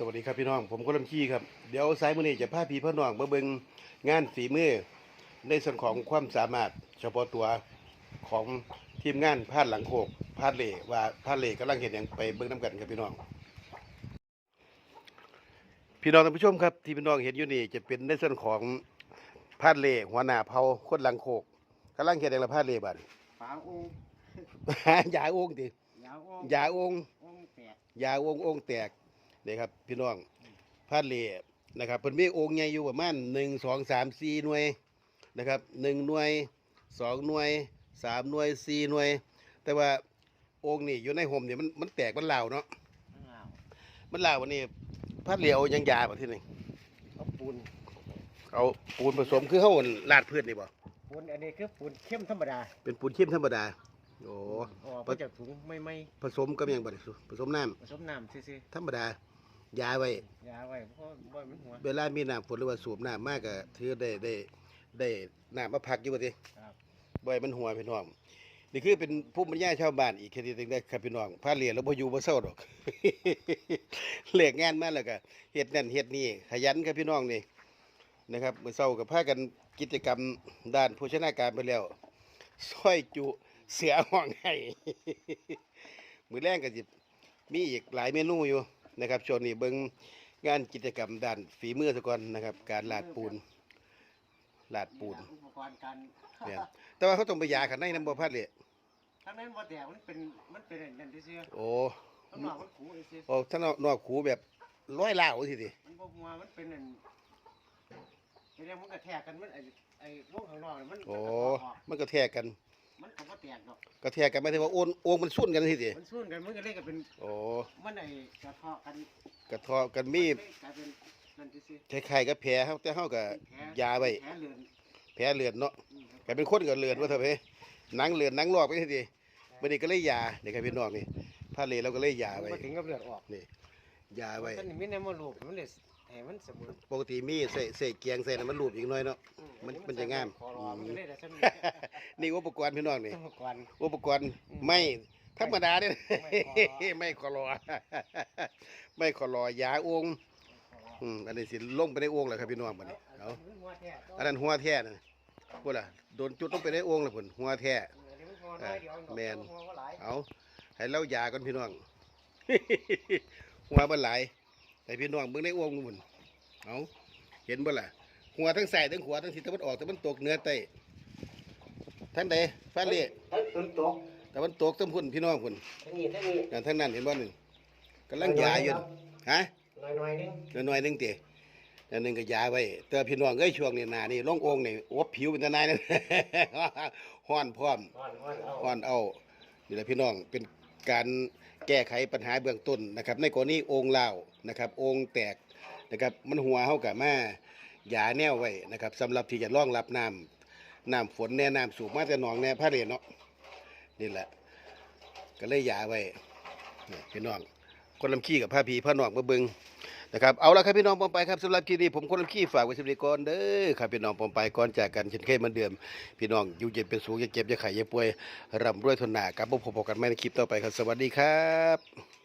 สวัสดีครับพี่น้องผมก็ลำขี้ครับเดี๋ยวสายมือนี้จะพาพี่พ่อน้องมาเบิ่งงานฝีมือในส่วนของความสามารถเฉพาะตัวของทีมงานพาดหลังโคกพาดเหล่ว่าพาดเหล่กำลังเห็นอย่างไปเบิ่งน้ำกันครับพี่น้อง พี่น้องท่านผู้ชมครับที่พี่น้องเห็นอยู่นี่จะเป็นในส่วนของพาดเหล่หัวหน้าเผาคนหลังโคกกำลังเห็นอย่างละพาดเหล่บัดฝาองค์ยาองค์ติยาวองค์ยาองค์องค์แตกยาองค์องค์แตก นี่ครับ พี่น้องพาดเหล่นะครับเพิ่นมีองค์ใหญ่อยู่ประมาณหนึ่งสองสามสี่หน่วยนะครับหนึ่งหน่วยสองหน่วยสามหน่วยสี่หน่วย แต่ว่าองค์นี่อยู่ในห่มเนี่ยมันมันแตกมันเหลาเนาะข้างล่างมันเหลาวันนี้พาดเหล่เอาหยังยาบ่ที่นี่เอาปูนเอาปูนผสมคือเฮาลาดพืชนี่บ่ปูนอันนี้คือปูนเข้มธรรมดา เป็นปูนเข้มธรรมดาโอ้ออกมาจากถุงไม่ไม่ผสมกับหยังบ่ได้ผสมน้ำผสมน้ำซื่อธรรมดา ยาไว้ๆยาไว้เพราะบ่อยมันหัว เวลามีน้ำฝนหรือว่าสูบน้ำมากก็ถือได้ได้ได้น้ำมาพักอยู่บ่ติครับ บ่ให้มันหัวพี่น้อง นี่คือเป็นภูมิปัญญาชาวบ้านอีกแค่ทีหนึงได้ครับพี่น้องพาเรียนแล้วบ่อยู่บ่เศร้าดอก เลิกงานมาแล้วก็เฮ็ดนั่นเฮ็ดนี่ขยันครับพี่น้องนี่นะครับมื้อเช้าก็พากันกิจกรรมด้านโภชนาการไปแล้วซอยจุเสือห้องให้ มื้อแรงก็สิมีอีกหลายเมนูอยู่ นะครับช่วงนี้เบิ่งงานกิจกรรมด้านฝีมือซะก่อนนะครับ การลาดปูนลาดปูนอุปกรณ์การเนี่ยแต่ว่าเขาต้องไปยาขันในน้ำบ่พัดเลยทั้งนั้นบ่แตกมันเป็นมันเป็นอันนั่นซื่อโอ้ๆข้างนอกมันขูซื่อโอ้ถ้านอกนอกขูแบบร้อยล่าวสิดิๆมันบ่หัวมันเป็นอันเป็นอย่างมันกระแทกกันมันไอ้ไอ้วงข้างนอกน่ะมันโอ้มันก็ออกมันก็แทกกันมันก็บ่แตกดอกก็แทกกันไม่ใช่ว่าโอนโองมันสุ่นกันสิดิมันสู้กันมันก็เลยก็เป็นโอ้มันไอ้กระเทาะกันกระเทอกันมีกลายเป็นนั่นซื่อคล้ายๆกับแผลเฮาแต่เฮาก็ๆแผลยาไว้แผลเลือนแผลเลือดเนาะอืมครับกลายเป็นคนก็เลือดว่าเถอะเพ่หนังเลือดหนังลอกไปสิดิบัดนี้ก็เลยยานี่ครับพี่น้องนี่พาเลยเราก็เลยยาไว้มาถึงกับเลือดออกนี่ยาไว้มันมีในมดลูกมันเลยให้มันเสมอปกติมีใส่ใส่เกียงใส่น้ำมันรูปอีกหน่อยเนาะ อืมันมันจะงามคอร อมันก็เลยแต่ฉันนี่อุปกรณ์พี่น้องนี่ต้องก่อนอุปกรณ์ไม่ธรรมดาเนี่ยไม่ไม่ขอรอ ไม่ขอรอยาองค์อืมอันนี้สิลงไปในองค์แหละครับพี่น้องบัดนี้เอาอันนั้นหัวแท้นะพูดล่ะโดนจุดลงไปในองค์แล้วพุ่นหัวแท้เอาให้เล่ายาก่อนพี่น้องหัวบ่หลายให้พี่น้องเบิ่งในองค์นู่นเอาเห็นบ่ล่ะ หัวทั้งใส่ทั้งขวทั้งทิศตะวันออกตะวันตกเหนือใต้ทั้งใดฟ้าเล่ต้นตกตะวันตกทั้งพุ่นพี่น้องพุ่นทั้งนี้ทั้งนี้อย่างทั้งนั้นเห็นบ่หนึ่งกำลังยาอยู่ฮะหน่อยหน่อยนึงหน่อยหนึงติอันหนึงก็ยาไว้แต่พี่น้องเอ้ยช่วงนี้นานี่ลงองค์นี่อบผิวเป็นตานายนั่นฮ้อนพร้อมอ่อนอ่อนเอาฮ้อนเอานี่แหละพี่น้องเป็นการแก้ไขปัญหาเบื้องต้นนะครับ ในกรณีองค์เล่านะครับ องค์แตกนะครับมันหัวเฮากับแมา ยาแนวไว้นะครับสำหรับที่จะรองรับน้ำน้ำฝนแน่น้ำสูบมาแต่หนองแน่พระเรนเนาะนี่แหละ ก็เลยยาไว้พี่น้องคนลำขี้กับผ้าผีผ้าหนองมาเบิงนะครับเอาละครับพี่น้องปอมไปครับสำหรับคลิปนี้ผมคนลำขี้ฝากไว้สำหรับก่อนเด้อครับพี่น้องปอมไปก่อนจากกันเช่นเคยเหมือนเดิมพี่น้องอยู่เย็นเป็นสูงอย่าเจ็บอย่าไข้อย่าป่วยร่ำรวยทนหนากับพบกันใหม่ในคลิปต่อไปครับสวัสดีครับ